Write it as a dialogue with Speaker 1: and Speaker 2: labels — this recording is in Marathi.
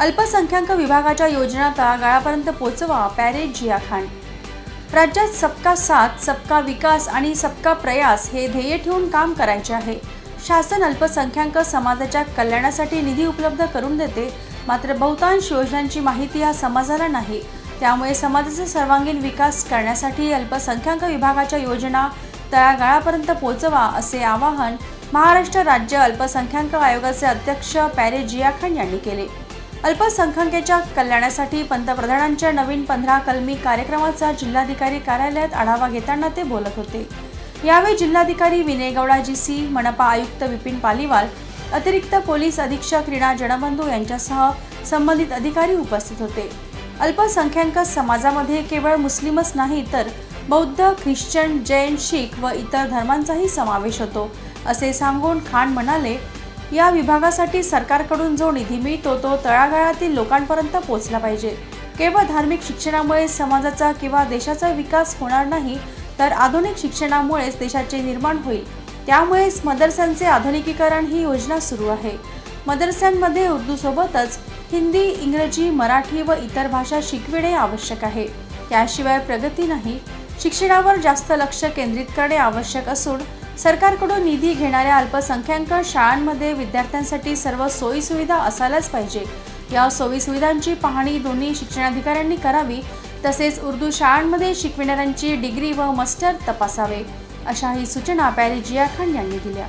Speaker 1: अल्पसंख्याक विभागाच्या योजना तळागाळापर्यंत पोचवा पॅरेज जिया खान राज्यात सबका साथ सबका विकास आणि सबका प्रयास हे ध्येय ठेवून काम करायचे आहे. शासन अल्पसंख्याक समाजाच्या कल्याणासाठी निधी उपलब्ध करून देते. मात्र बहुतांश योजनांची माहिती या समाजाला नाही. त्यामुळे समाजाचा सर्वांगीण विकास करण्यासाठी अल्पसंख्याक विभागाच्या योजना तळागाळापर्यंत पोचवा असे आवाहन महाराष्ट्र राज्य अल्पसंख्याक आयोगाचे अध्यक्ष पॅरे जिया खान यांनी केले. अल्पसंख्याकांच्या कल्याणासाठी पंतप्रधानांच्या नवीन पंधरा कलमी कार्यक्रमाचा जिल्हाधिकारी कार्यालयात आढावा घेताना ते बोलत होते. यावेळी जिल्हाधिकारी विनय गौडा जी सी मनपा आयुक्त विपिन पालिवाल अतिरिक्त पोलीस अधीक्षक रीणा जनबंधू यांच्यासह संबंधित अधिकारी उपस्थित होते. अल्पसंख्याक समाजामध्ये केवळ मुस्लिमच नाही तर बौद्ध ख्रिश्चन जैन शीख व इतर धर्मांचाही समावेश होतो असे सांगून खान म्हणाले या विभागासाठी सरकारकडून जो निधी मिळतो तो तळागाळातील लोकांपर्यंत पोहोचला पाहिजे. केवळ धार्मिक शिक्षणामुळे समाजाचा किंवा देशाचा विकास होणार नाही तर आधुनिक शिक्षणामुळेच देशाचे निर्माण होईल. त्यामुळेच मदरसांचे आधुनिकीकरण ही योजना सुरू आहे. मदरस्यांमध्ये उर्दूसोबतच हिंदी इंग्रजी मराठी व इतर भाषा शिकविणे आवश्यक आहे. त्याशिवाय प्रगती नाही शिक्षणावर जास्त लक्ष केंद्रित करणे आवश्यक असून सरकारकडून निधी घेणाऱ्या अल्पसंख्याक शाळांमध्ये विद्यार्थ्यांसाठी सर्व सोयीसुविधा असायलाच पाहिजे. या सोयीसुविधांची पाहणी दोन्ही शिक्षणाधिकाऱ्यांनी करावी तसेच उर्दू शाळांमध्ये शिकविणाऱ्यांची डिग्री व मास्टर तपासावे अशाही सूचना पॅरिजिया खान यांनी दिल्या.